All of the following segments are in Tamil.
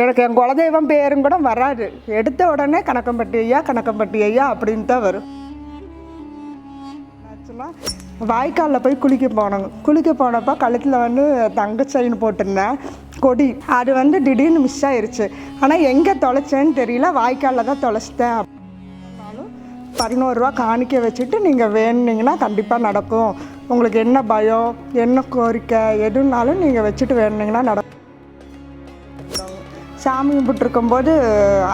எனக்கு என் குலதெய்வம் பேரும் கூட வராது. எடுத்த உடனே கணக்கம்பட்டி ஐயா கணக்கம்பட்டி ஐயா அப்படின்னு தான் வரும். ஆக்சுவலாக வாய்க்காலில் போய் குளிக்க போனோங்க குளிக்க போனப்போ கழுத்தில் வந்து தங்க செயின் போட்டிருந்தேன் கொடி. அது வந்து திடீர்னு மிஸ் ஆயிருச்சு. ஆனால் எங்கே தொலைச்சேன்னு தெரியல. வாய்க்காலில் தான் தொலைச்சிட்டேன். பதினோருவா காணிக்க வச்சுட்டு நீங்கள் வேணுனீங்கன்னா கண்டிப்பாக நடக்கும். உங்களுக்கு என்ன பயம் என்ன கோரிக்கை எதுனாலும் நீங்கள் வச்சுட்டு வேணுனீங்கன்னா நடக்கும். சாமி கும்பிட்டுருக்கும்போது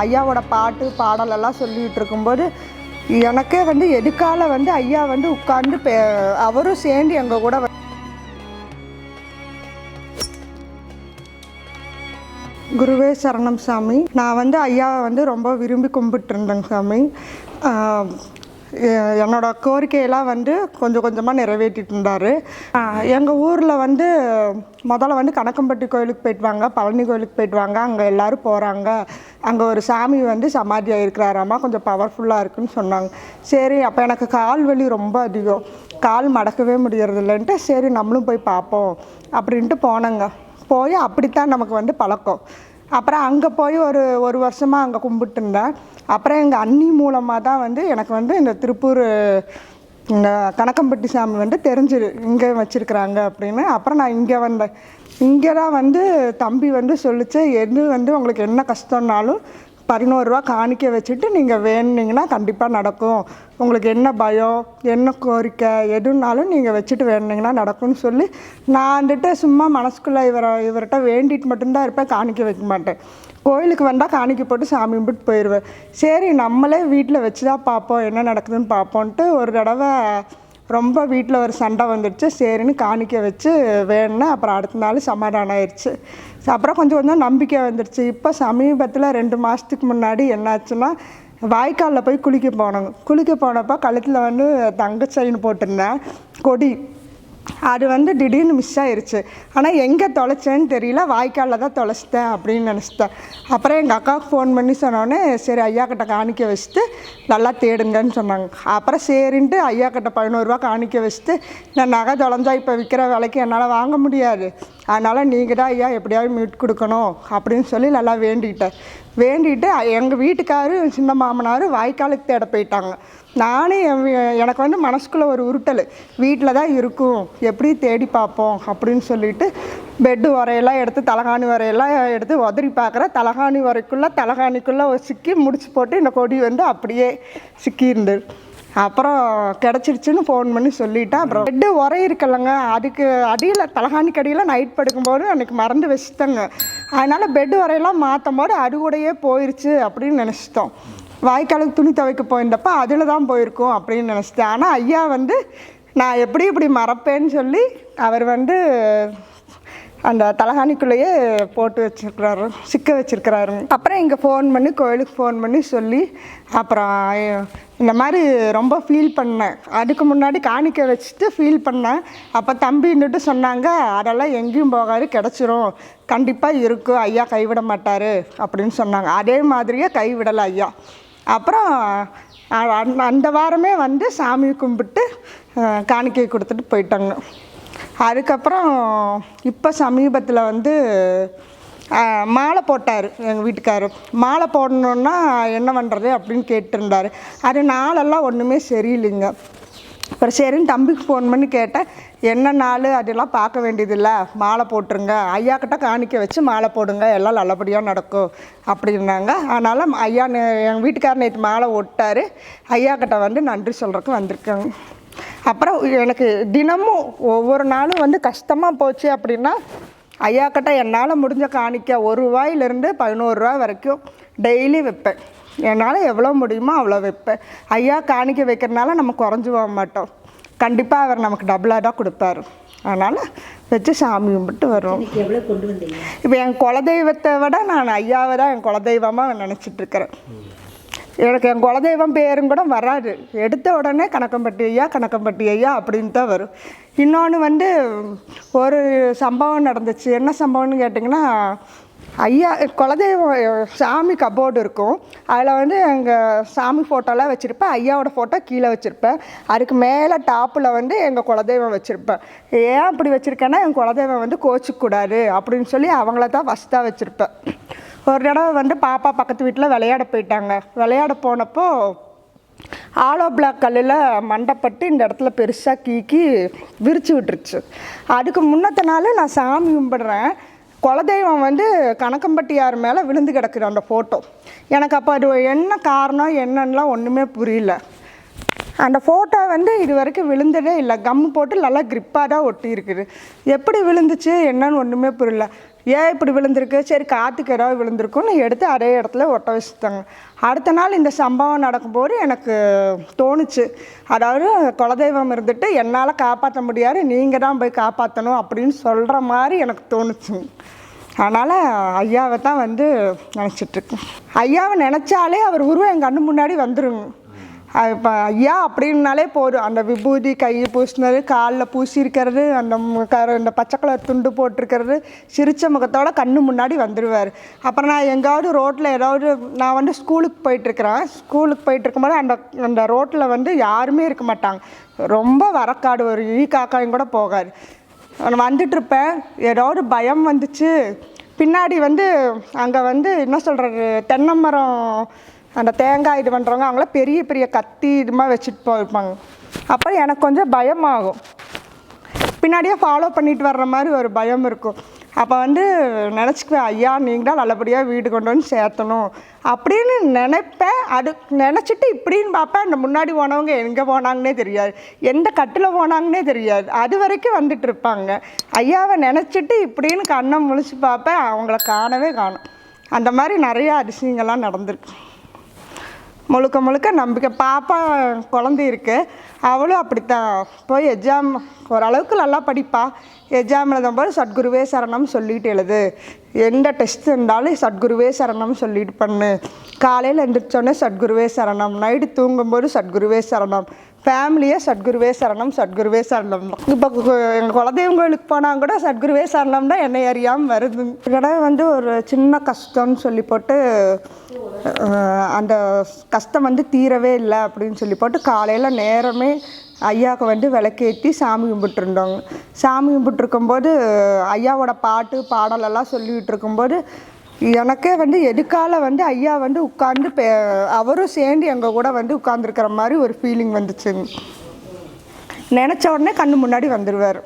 ஐயாவோட பாட்டு பாடலெல்லாம் சொல்லிகிட்டு இருக்கும்போது எனக்கே வந்து எதுக்கால வந்து ஐயா வந்து உட்கார்ந்து பே அவரும் சேர்ந்து எங்கள் கூட குருவே சரணம் சாமி. நான் வந்து ஐயாவை வந்து ரொம்ப விரும்பி கும்பிட்டுருந்தேங்க சாமி. என்னோட கோரிக்கையெல்லாம் வந்து கொஞ்சம் கொஞ்சமாக நிறைவேற்றிட்டு இருந்தார். எங்கள் ஊரில் வந்து முதல்ல வந்து கணக்கம்பட்டி கோயிலுக்கு போயிட்டு வாங்க பழனி கோயிலுக்கு போயிட்டு வாங்க அங்கே எல்லோரும் போகிறாங்க அங்கே ஒரு சாமி வந்து சமாதி ஆயிருக்கிறாராமா கொஞ்சம் பவர்ஃபுல்லாக இருக்குன்னு சொன்னாங்க. சரி அப்போ எனக்கு கால் வலி ரொம்ப அதிகம். கால் மடக்கவே முடியறதில்லன்ட்டு சரி நம்மளும் போய் பார்ப்போம் அப்படின்ட்டு போனேங்க. போய் அப்படித்தான் நமக்கு வந்து பழக்கம். அப்புறம் அங்கே போய் ஒரு ஒரு வருஷமாக அங்கே கும்பிட்டு இருந்தேன் அப்புறம் எங்கள் அண்ணி மூலமாக தான் வந்து எனக்கு வந்து இந்த திருப்பூர் இந்த கணக்கம்பட்டி சாமி வந்து தெரிஞ்சுது இங்கே வச்சுருக்குறாங்க அப்படின்னு. அப்புறம் நான் இங்கே வந்தேன் இங்கே தான் வந்து தம்பி வந்து சொல்லிச்சு எது வந்து உங்களுக்கு என்ன கஷ்டம்னாலும் பதினோரு ரூபா காணிக்க வச்சுட்டு நீங்கள் வேணுனீங்கன்னா கண்டிப்பாக நடக்கும். உங்களுக்கு என்ன பயம் என்ன கோரிக்கை எதுனாலும் நீங்கள் வச்சுட்டு வேணுனீங்கன்னா நடக்கும்னு சொல்லி நான் வந்துட்டு சும்மா மனசுக்குள்ளே இவரை இவர்கிட்ட வேண்டிட்டு மட்டும்தான் இருப்பேன் காணிக்க வைக்க மாட்டேன். கோயிலுக்கு வந்தால் காணிக்க போட்டு சாமி கும்பிட்டு போயிடுவேன் சரி நம்மளே வீட்டில் வச்சு தான் பார்ப்போம். என்ன நடக்குதுன்னு பார்ப்போன்ட்டு ஒரு தடவை ரொம்ப வீட்டில் ஒரு சண்டை வந்துடுச்சு. சரின்னு காணிக்க வச்சு வேணும்னா அப்புறம் அடுத்த நாள் சமாதானம் ஆயிடுச்சு அப்புறம் கொஞ்சம் கொஞ்சம் நம்பிக்கை வந்துடுச்சு. இப்போ சமீபத்தில் ரெண்டு மாதத்துக்கு முன்னாடி என்னாச்சுன்னா வாய்க்காலில் போய் குளிக்க போனோங்க குளிக்க போனப்போ கழுத்தில் வந்து தங்க செயின் போட்டிருந்தேன். கொடி. அது வந்து திடீர்னு மிஸ் ஆயிடுச்சு ஆனால் எங்கே தொலைச்சேன்னு தெரியல. வாய்க்காலில் தான் தொலைச்சிட்டேன் அப்படின்னு நினச்சிட்டேன். அப்புறம் எங்கள் அக்காவுக்கு ஃபோன் பண்ணி சொன்னோடனே சரி ஐயா கிட்ட காணிக்க வச்சுட்டு நல்லா தேடுங்கன்னு சொன்னாங்க. அப்புறம் சரின்ட்டு ஐயா கிட்ட பதினோருவா காணிக்க வச்சுட்டு நான் நகை தொலைஞ்சா இப்போ விற்கிற விலைக்கு என்னால் வாங்க முடியாது. அதனால் நீங்கள் தான் ஐயா எப்படியாவது மீட் கொடுக்கணும் அப்படின்னு சொல்லி நல்லா வேண்டிக்கிட்டேன் வேண்டிட்டு எங்கள் வீட்டுக்காரும் சின்ன மாமனாரும் வாய்க்காலுக்கு தேட போயிட்டாங்க. நானும் என் எனக்கு வந்து மனசுக்குள்ளே ஒரு உருட்டல். வீட்டில் தான் இருக்கும். எப்படி தேடி பார்ப்போம் அப்படின்னு சொல்லிட்டு பெட்டு வரையெல்லாம் எடுத்து தலகாணி வரையெல்லாம் எடுத்து உதறி பார்க்குறேன் தலகாணி வரைக்குள்ளே தலகாணிக்குள்ளே சிக்கி முடிச்சு போட்டு இந்த கொடி வந்து அப்படியே சிக்கியிருந்தது அப்புறம் கிடச்சிருச்சுன்னு ஃபோன் பண்ணி சொல்லிட்டேன் அப்புறம் பெட்டு உரை இருக்கலைங்க அதுக்கு அடியில் தலகாணிக்கு அடியில் நைட் படுக்கும்போது அன்றைக்கி மறந்து வச்சுட்டேங்க. அதனால் பெட்டு உரையெல்லாம் மாற்றும் போது அது கூடயே அப்படின்னு நினச்சிட்டோம். வாய்க்காலுக்கு துணி துவைக்க போயிருந்தப்ப அதில் தான் போயிருக்கோம் அப்படின்னு நினச்சிட்டேன். ஆனால் ஐயா வந்து நான் எப்படி இப்படி மறப்பேன்னு சொல்லி அவர் வந்து அந்த தலகாணிக்குள்ளேயே போட்டு வச்சிருக்கிறாரு சிக்க வச்சுருக்கிறாரு. அப்புறம் இங்கே ஃபோன் பண்ணி கோயிலுக்கு ஃபோன் பண்ணி சொல்லி அப்புறம் இந்த மாதிரி ரொம்ப ஃபீல் பண்ணேன். அதுக்கு முன்னாடி காணிக்க வச்சுட்டு ஃபீல் பண்ணேன். அப்போ தம்பின்னுட்டு சொன்னாங்க அதெல்லாம் எங்கேயும் போகாது கிடச்சிரும். கண்டிப்பாக இருக்கும் ஐயா கைவிட மாட்டார். அப்படின்னு சொன்னாங்க. அதே மாதிரியே கைவிடலை ஐயா. அப்புறம் அந்த- அந்த வாரமே வந்து சாமி கும்பிட்டு காணிக்கை கொடுத்துட்டு போயிட்டாங்க. அதுக்கப்புறம் இப்போ சமீபத்தில் வந்து மாலை போட்டார் எங்கள் வீட்டுக்காரர். மாலை போடணுன்னா என்ன பண்ணுறது அப்படின்னு கேட்டிருந்தார். அது நாளெல்லாம் ஒன்றுமே சரியில்லைங்க. அப்புறம் சரின்னு தம்பிக்கு ஃபோன் பண்ணி கேட்டேன் என்ன நாள்? அதெல்லாம் பார்க்க வேண்டியதில்லை. மாலை போட்டுருங்க. ஐயா கிட்ட காணிக்க வச்சு மாலை போடுங்க. எல்லாம் நல்லபடியாக நடக்கும். அப்படின்னாங்க. அதனால் ஐயா எங்கள் வீட்டுக்காரர் நேற்று மாலை ஓட்டார் ஐயா கிட்ட வந்து நன்றி சொல்கிறதுக்கு வந்திருக்காங்க. அப்புறம் எனக்கு தினமும் ஒவ்வொரு நாளும் வந்து கஷ்டமாக போச்சு அப்படின்னா ஐயா கிட்ட என்னால் முடிஞ்ச காணிக்க ஒரு ரூபாயிலிருந்து பதினோரு ரூபா வரைக்கும் டெய்லி வைப்பேன் என்னால் எவ்வளோ முடியுமோ அவ்வளோ வைப்பேன் ஐயா காணிக்க வைக்கிறனால நம்ம குறைஞ்சி போக மாட்டோம். கண்டிப்பாக அவர் நமக்கு டபுளாக தான் கொடுப்பாரு. அதனால் வச்சு சாமி கும்பிட்டு வந்தீங்க? இப்போ என் குலதெய்வத்தை விட நான் ஐயாவை தான் என் குலதெய்வமாக நினச்சிட்டு இருக்கிறேன். எனக்கு என் குலதெய்வம் பேரும் கூட வராது. எடுத்த உடனே கணக்கம்பட்டி ஐயா கணக்கம்பட்டி ஐயா அப்படின்னு தான் வரும். இன்னொன்று வந்து ஒரு சம்பவம் நடந்துச்சு. என்ன சம்பவம்னு கேட்டிங்கன்னா ஐயா குலதெய்வம் சாமி கபோர்டு இருக்கும். அதில் வந்து எங்கள் சாமி ஃபோட்டோலாம் வச்சுருப்பேன். ஐயாவோட ஃபோட்டோ கீழே வச்சுருப்பேன். அதுக்கு மேலே டாப்பில் வந்து எங்கள் குலதெய்வம் வச்சுருப்பேன். ஏன் அப்படி வச்சுருக்கேன்னா என் குலதெய்வம் வந்து கோச்சிக்கூடாது அப்படின்னு சொல்லி அவங்கள தான் ஃபஸ்ட்டாக வச்சுருப்பேன். ஒரு தடவை வந்து பாப்பா பக்கத்து வீட்டில் விளையாட போயிட்டாங்க. விளையாட போனப்போ ஆலோ பிளாக் கல்லில் மண்டப்பட்டு இந்த இடத்துல பெருசாக கீக்கி விரிச்சு விட்டுருச்சு. அதுக்கு முன்னத்த நாள் நான் சாமி கும்பிடுறேன். குலதெய்வம் வந்து கணக்கம்பட்டியார் மேலே விழுந்து கிடக்குது அந்த ஃபோட்டோ எனக்கு அப்போ அது என்ன காரணம் என்னன்னுலாம் ஒன்றுமே புரியல. அந்த ஃபோட்டோ வந்து இது வரைக்கும் விழுந்ததே இல்லை. கம் போட்டு நல்லா கிரிப்பாக தான் ஒட்டி இருக்குது. எப்படி விழுந்துச்சு என்னன்னு ஒன்றுமே புரியல. ஏன் இப்படி விழுந்திருக்கு? சரி காற்றுக்கு ஏதாவது விழுந்திருக்குன்னு எடுத்து அதே இடத்துல ஒட்ட வச்சுட்டாங்க. அடுத்த நாள் இந்த சம்பவம் நடக்கும்போது எனக்கு தோணுச்சு. அதாவது குலதெய்வம் இருந்துட்டு என்னால் காப்பாற்ற முடியாது நீங்கள் தான் போய் காப்பாற்றணும் அப்படின்னு சொல்கிற மாதிரி எனக்கு தோணுச்சு. அதனால் ஐயாவை தான் வந்து நினச்சிட்ருக்கேன் ஐயாவை நினச்சாலே அவர் உருவம் என் கண்ணு முன்னாடி வந்துருங்க. இப்போ ஐயா அப்படின்னாலே போதும். அந்த விபூதி கை பூசினது காலில் பூசியிருக்கிறது அந்த மு- கரு இந்த பச்சை கலர் துண்டு போட்டிருக்கிறது சிரித்த முகத்தோட கண்ணு முன்னாடி வந்துடுவார் அப்புறம் நான் எங்காவது ரோட்டில் ஏதாவது நான் வந்து ஸ்கூலுக்கு போயிட்டுருக்கிறேன். ஸ்கூலுக்கு போயிட்டு இருக்கும்போது அந்த அந்த ரோட்டில் வந்து யாருமே இருக்க மாட்டாங்க. ரொம்ப வரக்காடு ஒரு ஈ காக்காயும் கூட போகாது. நான் வந்துட்டுருப்பேன். ஏதாவது பயம் வந்துச்சு. பின்னாடி வந்து அங்கே வந்து என்ன சொல்கிறது தென்னை மரம் அந்த தேங்காய் இது பண்ணுறவங்க அவங்களாம் பெரிய பெரிய கத்தி இதுமா வச்சுட்டு போயிருப்பாங்க. அப்போ எனக்கு கொஞ்சம் பயமாகும். பின்னாடியே ஃபாலோ பண்ணிட்டு வர்ற மாதிரி ஒரு பயம் இருக்கும். அப்போ வந்து நினச்சிக்குவேன் ஐயா நீங்கள் நல்லபடியாக வீடு கொண்டு வந்து சேர்த்தணும். அப்படின்னு நினைப்பேன். அது நினச்சிட்டு இப்படின்னு பார்ப்பேன். அந்த முன்னாடி போனவங்க எங்கே போனாங்கன்னே தெரியாது. எந்த கட்டில் போனாங்கன்னே தெரியாது. அது வரைக்கும் வந்துட்டு இருப்பாங்க. ஐயாவை நினச்சிட்டு இப்படின்னு கண்ணை முழிச்சு பார்ப்பேன். அவங்கள காணவே காணும். அந்த மாதிரி நிறையா அதிசயங்கள்லாம் நடந்திருக்கு. முழுக்க முழுக்க நம்பிக்கை. பாப்பா குழந்தை இருக்கு. அவளும் அப்படித்தான். போய் எக்ஸாம் ஓரளவுக்கு நல்லா படிப்பா. எக்ஸாம் எழுதும்போது சத்குருவே சரணம் சொல்லிட்டு எழுது. எந்த டெஸ்ட் இருந்தாலும் சத்குருவே சரணம் சொல்லிட்டு பண்ணு. காலையில் எழுந்திரிச்சோடனே சத்குருவே சரணம். நைட்டு தூங்கும்போது சத்குருவே சரணம். ஃபேமிலியே சத்குருவே சரணம் சத்குருவே சரணம். இப்போ எங்கள் குலதெய்வம் கோயிலுக்கு போனால் கூட சத்குருவே சரணம் தான் என்னை அறியாமல் வருது. ஒரு வந்து ஒரு சின்ன கஷ்டம்னு சொல்லி போட்டு அந்த கஷ்டம் வந்து தீரவே இல்லை அப்படின்னு சொல்லி போட்டு காலையில் நேரமே ஐயாவுக்கு வந்து விளக்கேற்றி சாமி கும்பிட்டுருந்தோங்க. சாமி கும்பிட்டுருக்கும்போது ஐயாவோட பாட்டு பாடலெல்லாம் சொல்லிகிட்டு இருக்கும்போது எனக்கே வந்து எதுக்கால வந்து ஐயா வந்து உட்காந்து பே அவரும் சேர்ந்து எங்கள் கூட வந்து உட்காந்துருக்கிற மாதிரி ஒரு ஃபீலிங் வந்துச்சுங்க. நினச்ச உடனே கண்ணு முன்னாடி வந்துடுவார்